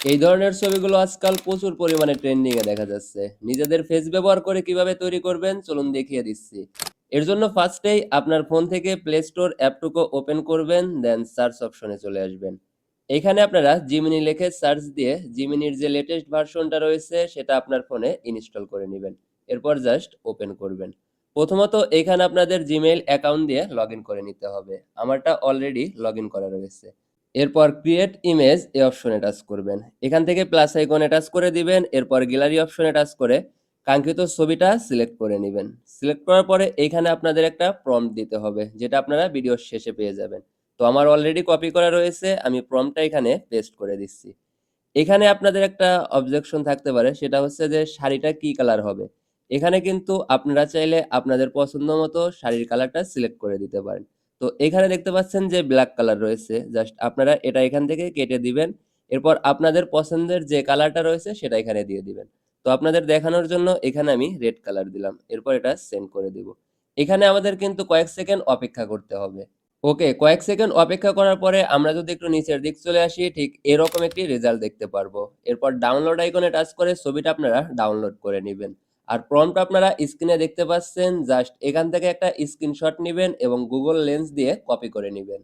এই ধরনের ছবিগুলো আজকাল প্রচুর পরিমাণে ট্রেন্ডিং এ দেখা যাচ্ছে। নিজেদের ফেস ব্যবহার করে কীভাবে তৈরি করবেন চলুন দেখিয়ে দিচ্ছি। এর জন্য ফার্স্টেই আপনার ফোন থেকে প্লে স্টোর অ্যাপটুকু ওপেন করবেন, দেন সার্চ অপশনে চলে আসবেন। এখানে আপনারা জিমিনি লিখে সার্চ দিয়ে জিমিনির যে লেটেস্ট ভার্সনটা রয়েছে সেটা আপনার ফোনে ইনস্টল করে নেবেন এরপর জাস্ট ওপেন করবেন। প্রথমত এখানে আপনাদের জিমেইল অ্যাকাউন্ট দিয়ে লগইন করে নিতে হবে। আমারটা অলরেডি লগইন করা রয়েছে। এরপর ক্রিয়েট ইমেজ এই অপশনে টাচ করবেন। এখান থেকে প্লাস আইকনে টাচ করে দিবেন। এরপর গ্যালারি অপশনে টাচ করে কাঙ্ক্ষিত ছবিটা সিলেক্ট করে নিবেন। সিলেক্ট করার পরে এইখানে আপনাদের একটা প্রম্পট দিতে হবে, যেটা আপনারা ভিডিওর শেষে পেয়ে যাবেন। তো আমার অলরেডি কপি করা রয়েছে, আমি প্রম্পটটা এখানে পেস্ট করে দিচ্ছি। এখানে আপনাদের একটা অবজেকশন থাকতে পারে, সেটা হচ্ছে যে শাড়িটা কি কালার হবে। এখানে কিন্তু আপনারা চাইলে আপনাদের পছন্দ মতো শাড়ির কালারটা সিলেক্ট করে দিতে পারেন। তো এখানে দেখতে পাচ্ছেন যে ব্ল্যাক কালার রয়েছে। জাস্ট আপনারা এটা এখান থেকে কেটে দিবেন। এরপর আপনাদের পছন্দের যে কালারটা রয়েছে, সেটা এখানে দিয়ে দিবেন। তো আপনাদের দেখানোর জন্য এখানে আমি রেড কালার দিলাম। এরপর এটা সেন্ড করে দিব। এখানে আমাদের কিন্তু কয়েক সেকেন্ড অপেক্ষা করতে হবে। ওকে কয়েক সেকেন্ড অপেক্ষা করার পরে আমরা যদি একটু নিচের দিক চলে আসি, ঠিক এরকম একটি রেজাল্ট দেখতে পারব। এরপর ডাউনলোড আইকনে টাচ করে ছবিটা আপনারা ডাউনলোড করে নিবেন। আর প্রম্পট আপনারা স্ক্রিনে দেখতে পাচ্ছেন জাস্ট এখান থেকে একটা স্ক্রিনশট নেবেন এবং গুগল লেন্স দিয়ে কপি করে নিবেন।